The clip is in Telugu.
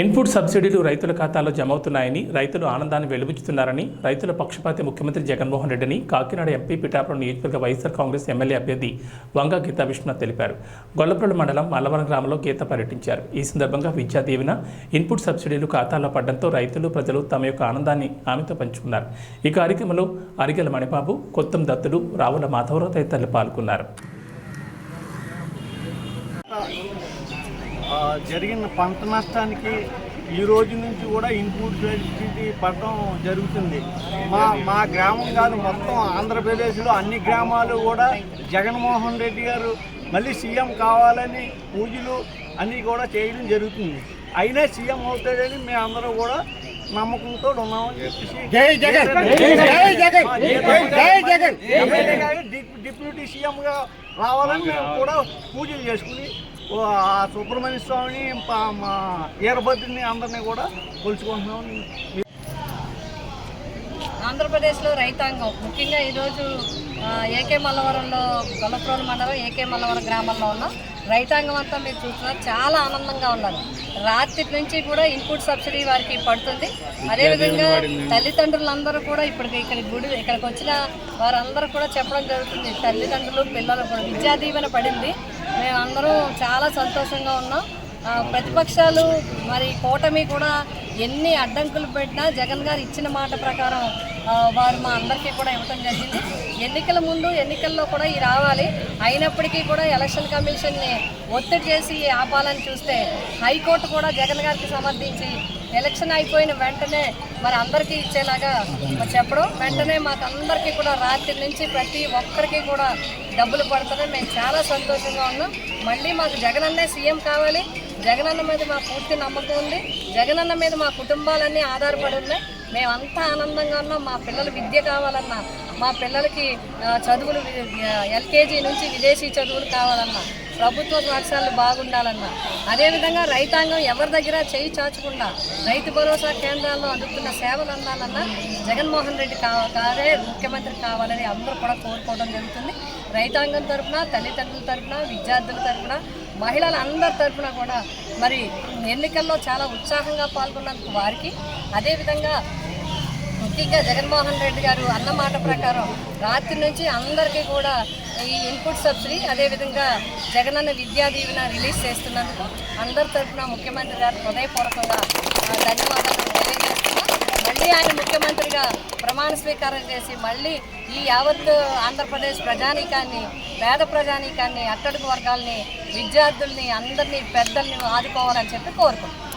ఇన్పుట్ సబ్సిడీలు రైతుల ఖాతాలో జమ అవుతున్నాయని రైతులు ఆనందాన్ని వెలుబుచ్చుతున్నారని రైతుల పక్షపాతి ముఖ్యమంత్రి జగన్మోహన్ రెడ్డిని కాకినాడ ఎంపీ పిఠాపురం నియోజకవర్గ వైఎస్ఆర్ కాంగ్రెస్ ఎమ్మెల్యే అభ్యర్థి వంగ గీతా విశ్వనాథ్ తెలిపారు. గొల్లపురల మండలం మల్లవరం గ్రామంలో గీత పర్యటించారు. ఈ సందర్భంగా విద్యా దీవెన ఇన్పుట్ సబ్సిడీలు ఖాతాలో పడడంతో రైతులు ప్రజలు తమ యొక్క ఆనందాన్ని ఆమెతో పంచుకున్నారు. ఈ కార్యక్రమంలో అరిగెల మణిబాబు కొత్తం దత్తుడు రావుల మాధవరావు తదితరులు పాల్గొన్నారు. జరిగిన పంట నష్టానికి ఈ రోజు నుంచి కూడా ఇన్పుట్ సబ్సిడీ పడడం జరుగుతుంది. మా మా గ్రామం కాదు మొత్తం ఆంధ్రప్రదేశ్లో అన్ని గ్రామాలు కూడా జగన్మోహన్ రెడ్డి గారు మళ్ళీ సీఎం కావాలని పూజలు అన్నీ కూడా చేయడం జరుగుతుంది. అయినా సీఎం అవుతాడని మేమందరం కూడా నమ్మకంతో ఉన్నామని చెప్పేసి డిప్యూటీ సీఎంగా రావాలని మేము కూడా పూజలు చేసుకుని ఆ సుబ్రహ్మణ్య స్వామిని మా వీరభద్రుని అందరినీ కూడా కొలుచుకుంటున్నామని ఆంధ్రప్రదేశ్లో రైతాంగం ముఖ్యంగా ఈరోజు ఏకే మల్లవరంలో గొల్లప్రోలు మండలం ఏకే మల్లవరం గ్రామంలో ఉన్నాం రైతాంగం అంతా మీరు చూస్తున్నారు. చాలా ఆనందంగా ఉన్నారు రాత్రి నుంచి కూడా ఇన్పుట్ సబ్సిడీ వారికి పడుతుంది. అదేవిధంగా తల్లిదండ్రులందరూ కూడా ఇప్పటికి ఇక్కడ గుడి ఇక్కడికి వచ్చిన వారందరూ కూడా చెప్పడం జరుగుతుంది. తల్లిదండ్రులు పిల్లలు కూడా విద్యా దీవెన పడింది. మేమందరూ చాలా సంతోషంగా ఉన్నాం. ప్రతిపక్షాలు మరి కూటమి కూడా ఎన్ని అడ్డంకులు పెట్టినా జగన్ గారు ఇచ్చిన మాట ప్రకారం వారు మా అందరికీ కూడా ఇవ్వటం జరిగింది. ఎన్నికల ముందు ఎన్నికల్లో కూడా ఈ రావాలి. అయినప్పటికీ కూడా ఎలక్షన్ కమిషన్ని ఒత్తిడి చేసి ఆపాలని చూస్తే హైకోర్టు కూడా జగన్ గారికి సమర్థించి ఎలక్షన్ అయిపోయిన వెంటనే మరి అందరికీ ఇచ్చేలాగా చెప్పడం. వెంటనే మాకు అందరికీ కూడా రాత్రి నుంచి ప్రతి ఒక్కరికి కూడా డబ్బులు పడుతున్నాయి. మేము చాలా సంతోషంగా ఉన్నాం. మళ్ళీ మాకు జగనన్నే సీఎం కావాలి. జగనన్న మీద మా పూర్తి నమ్మకం ఉంది. జగనన్న మీద మా కుటుంబాలన్నీ ఆధారపడి ఉన్నాయి. మేమంతా ఆనందంగా ఉన్నాం. మా పిల్లలు విద్య కావాలన్నా మా పిల్లలకి చదువులు ఎల్కేజీ నుంచి విదేశీ చదువులు కావాలన్నా ప్రభుత్వ పాఠశాలలు బాగుండాలన్నా అదేవిధంగా రైతాంగం ఎవరి దగ్గర చేయి చాచకుండా రైతు భరోసా కేంద్రాల్లో అందుతున్న సేవలు అందాలన్నా జగన్మోహన్ రెడ్డి కావాలే ముఖ్యమంత్రి కావాలని అందరూ కూడా కోరుకోవడం జరుగుతుంది. రైతాంగం తరఫున తల్లిదండ్రుల తరఫున విద్యార్థుల తరఫున మహిళల అందరి తరపున కూడా మరి ఎన్నికల్లో చాలా ఉత్సాహంగా పాల్గొన్నందుకు వారికి అదేవిధంగా ముఖ్యంగా జగన్మోహన్ రెడ్డి గారు అన్న మాట ప్రకారం రాత్రి నుంచి అందరికీ కూడా ఈ ఇన్పుట్ సబ్సిడీ అదేవిధంగా జగనన్న విద్యా దీవెన రిలీజ్ చేస్తున్నందుకు అందరి తరఫున ముఖ్యమంత్రి గారు హృదయపూర్వకంగా ధన్యవాదాలు తెలియజేస్తున్నాం. మళ్ళీ ఆయన ముఖ్యమంత్రిగా ప్రమాణ స్వీకారం చేసి మళ్ళీ ఈ యావత్ ఆంధ్రప్రదేశ్ ప్రజానీకాన్ని పేద ప్రజానీకాన్ని అట్టడుగు వర్గాల్ని విద్యార్థుల్ని అందరినీ పెద్దల్ని ఆదుకోవాలని చెప్పి కోరుకుంటున్నాను